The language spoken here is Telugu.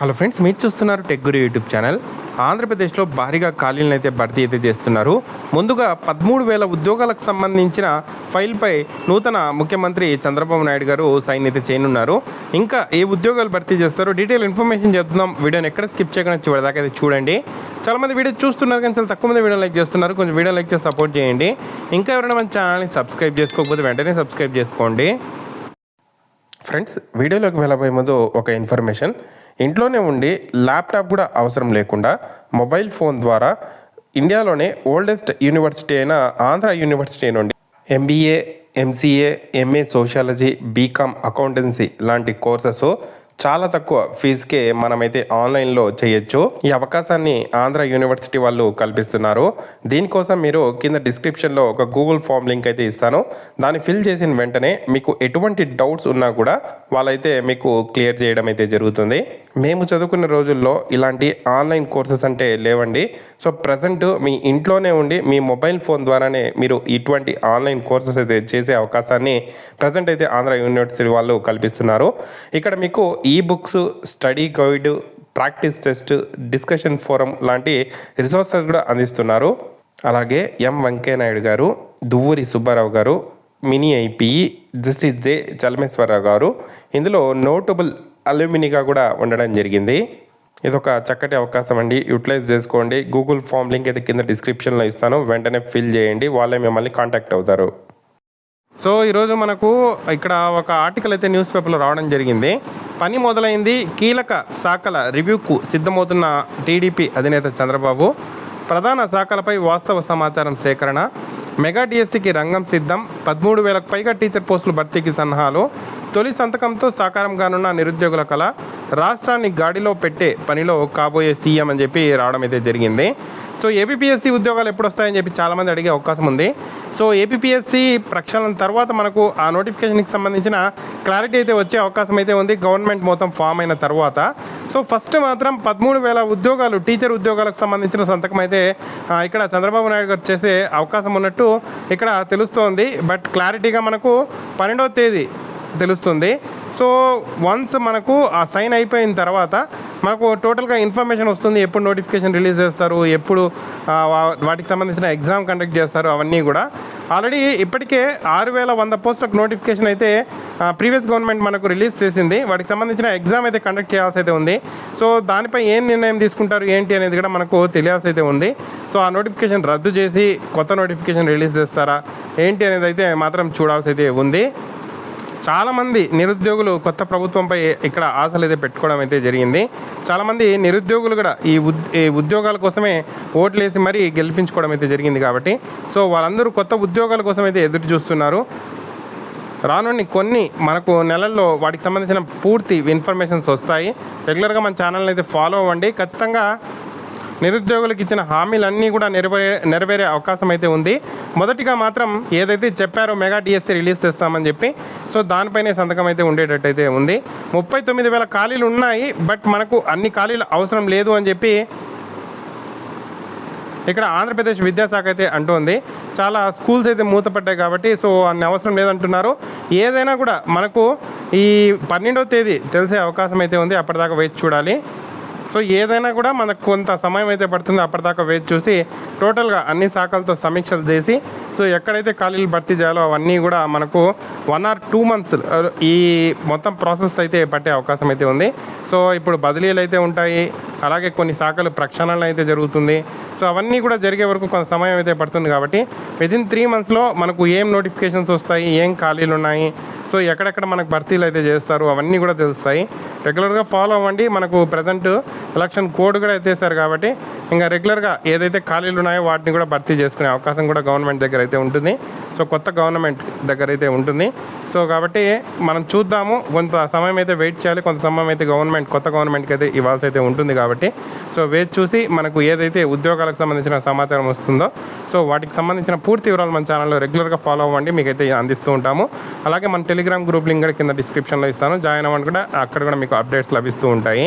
హలో ఫ్రెండ్స్ మీరు చూస్తున్నారు టెక్ గురి యూట్యూబ్ ఛానల్. ఆంధ్రప్రదేశ్లో భారీగా ఖాళీలను అయితే భర్తీ అయితే చేస్తున్నారు. ముందుగా పదమూడు వేల ఉద్యోగాలకు సంబంధించిన ఫైల్పై నూతన ముఖ్యమంత్రి చంద్రబాబు నాయుడు గారు సైన్ అయితే చేయనున్నారు. ఇంకా ఏ ఉద్యోగాలు భర్తీ చేస్తారో డీటెయిల్ ఇన్ఫర్మేషన్ చెప్తున్నాం వీడియోని ఎక్కడ స్కిప్ చేయకుండా చివరిదాకా అయితే చూడండి. చాలా మంది వీడియో చూస్తున్నారు కానీ చాలా తక్కువ మంది వీడియో లైక్ చేస్తున్నారు. కొంచెం వీడియో లైక్ చేసి సపోర్ట్ చేయండి. ఇంకా ఎవరైనా మన ఛానల్ని సబ్స్క్రైబ్ చేసుకోకపోతే వెంటనే సబ్స్క్రైబ్ చేసుకోండి. ఫ్రెండ్స్ వీడియోలోకి వెళ్ళబోయే ముందు ఒక ఇన్ఫర్మేషన్. ఇంట్లోనే ఉండి ల్యాప్టాప్ కూడా అవసరం లేకుండా మొబైల్ ఫోన్ ద్వారా ఇండియాలోనే ఓల్డెస్ట్ యూనివర్సిటీ అయిన ఆంధ్ర యూనివర్సిటీ నుండి MBA MCA MA sociology BCom accountancy లాంటి కోర్సెస్ చాలా తక్కువ ఫీజుకే మనమైతే ఆన్లైన్లో చేయొచ్చు. ఈ అవకాశాన్ని ఆంధ్ర యూనివర్సిటీ వాళ్ళు కల్పిస్తున్నారు. దీనికోసం మీరు కింద డిస్క్రిప్షన్లో ఒక గూగుల్ ఫామ్ లింక్ అయితే ఇస్తాను. దాన్ని ఫిల్ చేసిన వెంటనే మీకు ఎటువంటి డౌట్స్ ఉన్నా కూడా వాళ్ళైతే మీకు క్లియర్ చేయడం అయితే జరుగుతుంది. మేము చదువుకున్న రోజుల్లో ఇలాంటి ఆన్లైన్ కోర్సెస్ అంటే లేవండి. సో ప్రజెంట్ మీ ఇంట్లోనే ఉండి మీ మొబైల్ ఫోన్ ద్వారానే మీరు ఇటువంటి ఆన్లైన్ కోర్సెస్ అయితే చేసే అవకాశాన్ని ప్రజెంట్ అయితే ఆంధ్ర యూనివర్సిటీ వాళ్ళు కల్పిస్తున్నారు. ఇక్కడ మీకు ఈ books study guide practice test discussion forum లాంటి రిసోర్సెస్ కూడా అందిస్తున్నారు. అలాగే ఎం వెంకయ్యనాయుడు గారు దువ్వూరి సుబ్బారావు గారు మినీ ఐపీఈ జస్టిస్ జె చలమేశ్వరరావు గారు ఇందులో నోటబుల్ అల్యూమినిగా కూడా ఉండడం జరిగింది. ఇది ఒక చక్కటి అవకాశం అండి. యూటిలైజ్ చేసుకోండి. గూగుల్ ఫామ్ లింక్ అయితే కింద డిస్క్రిప్షన్లో ఇస్తాను. వెంటనే ఫిల్ చేయండి. వాళ్ళే మిమ్మల్ని కాంటాక్ట్ అవుతారు. సో ఈరోజు మనకు ఇక్కడ ఒక ఆర్టికల్ అయితే న్యూస్ పేపర్లో రావడం జరిగింది. పని మొదలైంది. కీలక శాఖల రివ్యూకు సిద్ధమవుతున్న టీడీపీ అధినేత చంద్రబాబు ప్రధాన శాఖలపై వాస్తవ సమాచారం సేకరణ మెగా డిఎస్సికి రంగం సిద్ధం పదమూడు వేలకు పైగా టీచర్ పోస్టులు భర్తీకి సన్నాహాలు తొలి సంతకంతో సాకారం కానున్న నిరుద్యోగుల కళ రాష్ట్రాన్ని గాడిలో పెట్టే పనిలో కాబోయే సీఎం అని చెప్పి రావడం అయితే జరిగింది. సో ఏపీఎస్సీ ఉద్యోగాలు ఎప్పుడు వస్తాయని చెప్పి చాలామంది అడిగే అవకాశం ఉంది. సో ఏపీఎస్సీ ప్రక్షాళన తర్వాత మనకు ఆ నోటిఫికేషన్కి సంబంధించిన క్లారిటీ అయితే వచ్చే అవకాశం అయితే ఉంది. గవర్నమెంట్ మొత్తం ఫామ్ అయిన తర్వాత. సో ఫస్ట్ మాత్రం పదమూడు వేల ఉద్యోగాలు టీచర్ ఉద్యోగాలకు సంబంధించిన సంతకం అయితే ఇక్కడ చంద్రబాబు నాయుడు గారు చేసే అవకాశం ఉన్నట్టు ఇక్కడ తెలుస్తోంది. బట్ క్లారిటీగా మనకు పన్నెండవ తేదీ తెలుస్తుంది. సో వన్స్ మనకు ఆ సైన్ అయిపోయిన తర్వాత మనకు టోటల్గా ఇన్ఫర్మేషన్ వస్తుంది ఎప్పుడు నోటిఫికేషన్ రిలీజ్ చేస్తారు ఎప్పుడు వాటికి సంబంధించిన ఎగ్జామ్ కండక్ట్ చేస్తారు అవన్నీ కూడా. ఆల్రెడీ ఇప్పటికే ఆరు వేల వంద పోస్టులకు నోటిఫికేషన్ అయితే ప్రీవియస్ గవర్నమెంట్ మనకు రిలీజ్ చేసింది. వాటికి సంబంధించిన ఎగ్జామ్ అయితే కండక్ట్ చేయాల్సి అయితే ఉంది. సో దానిపై ఏం నిర్ణయం తీసుకుంటారు ఏంటి అనేది కూడా మనకు తెలియాల్సి అయితే ఉంది. సో ఆ నోటిఫికేషన్ రద్దు చేసి కొత్త నోటిఫికేషన్ రిలీజ్ చేస్తారా ఏంటి అనేది అయితే మాత్రం చూడాల్సి అయితే ఉంది. చాలామంది నిరుద్యోగులు కొత్త ప్రభుత్వంపై ఇక్కడ ఆశలు అయితే పెట్టుకోవడం అయితే జరిగింది. చాలామంది నిరుద్యోగులు కూడా ఈ ఉద్ ఈ ఉద్యోగాల కోసమే ఓట్లేసి మరీ గెలిపించుకోవడం అయితే జరిగింది కాబట్టి సో వాళ్ళందరూ కొత్త ఉద్యోగాల కోసం అయితే ఎదురు చూస్తున్నారు. రానున్న కొన్ని మనకు నెలల్లో వాటికి సంబంధించిన పూర్తి ఇన్ఫర్మేషన్స్ వస్తాయి. రెగ్యులర్గా మన ఛానల్ని అయితే ఫాలో అవ్వండి. ఖచ్చితంగా నిరుద్యోగులకు ఇచ్చిన హామీలన్నీ కూడా నెరవేరే నెరవేరే అవకాశం అయితే ఉంది. మొదటిగా మాత్రం ఏదైతే చెప్పారో మెగా డిఎస్సీ రిలీజ్ చేస్తామని చెప్పి సో దానిపైనే సంతకం అయితే ఉండేటట్టు అయితే ఉంది. ముప్పై తొమ్మిది వేల ఖాళీలు ఉన్నాయి బట్ మనకు అన్ని ఖాళీలు అవసరం లేదు అని చెప్పి ఇక్కడ ఆంధ్రప్రదేశ్ విద్యాశాఖ అయితే అంటుంది. చాలా స్కూల్స్ అయితే మూతపడ్డాయి కాబట్టి సో అన్ని అవసరం లేదంటున్నారు. ఏదైనా కూడా మనకు ఈ పన్నెండవ తేదీ తెలిసే అవకాశం అయితే ఉంది. అప్పటిదాకా వేచి చూడాలి. సో ఏదైనా కూడా మనకు కొంత సమయం అయితే పడుతుంది అప్పటిదాకా వేచి చూసి టోటల్గా అన్ని శాఖలతో సమీక్షలు చేసి సో ఎక్కడైతే ఖాళీలు భర్తీ చేయాలో అవన్నీ కూడా మనకు వన్ ఆర్ టూ మంత్స్ ఈ మొత్తం ప్రాసెస్ అయితే పట్టే అవకాశం అయితే ఉంది. సో ఇప్పుడు బదిలీలు అయితే ఉంటాయి అలాగే కొన్ని శాఖలు ప్రక్షాళన అయితే జరుగుతుంది. సో అవన్నీ కూడా జరిగే వరకు కొంత సమయం అయితే పడుతుంది కాబట్టి వితిన్ త్రీ మంత్స్లో మనకు ఏం నోటిఫికేషన్స్ వస్తాయి ఏం ఖాళీలు ఉన్నాయి సో ఎక్కడెక్కడ మనకు భర్తీలు అయితే చేస్తారు అవన్నీ కూడా తెలుస్తాయి. రెగ్యులర్గా ఫాలో అవ్వండి. మనకు ప్రజెంట్ ఎలక్షన్ కోడ్ కూడా ఎత్తేసారు కాబట్టి ఇంకా రెగ్యులర్గా ఏదైతే ఖాళీలు ఉన్నాయో వాటిని కూడా భర్తీ చేసుకునే అవకాశం కూడా గవర్నమెంట్ దగ్గర అయితే ఉంటుంది. సో కొత్త గవర్నమెంట్ దగ్గర అయితే ఉంటుంది. సో కాబట్టి మనం చూద్దాము. కొంత సమయం అయితే వెయిట్ చేయాలి. కొంత సమయం అయితే గవర్నమెంట్ కొత్త గవర్నమెంట్కి అయితే ఇవ్వాల్సి అయితే ఉంటుంది కాబట్టి. సో వేచి చూసి మనకు ఏదైతే ఉద్యోగాలకు సంబంధించిన సమాచారం వస్తుందో సో వాటికి సంబంధించిన పూర్తి వివరాలు మన ఛానల్లో రెగ్యులర్గా ఫాలో అవ్వండి. మీకైతే అందిస్తూ ఉంటాము. అలాగే మన టెలిగ్రామ్ గ్రూప్ లింక్ కూడా కింద డిస్క్రిప్షన్లో ఇస్తాను. జాయిన్ అవ్వండి కూడా. అక్కడ కూడా మీకు అప్డేట్స్ లభిస్తూ ఉంటాయి.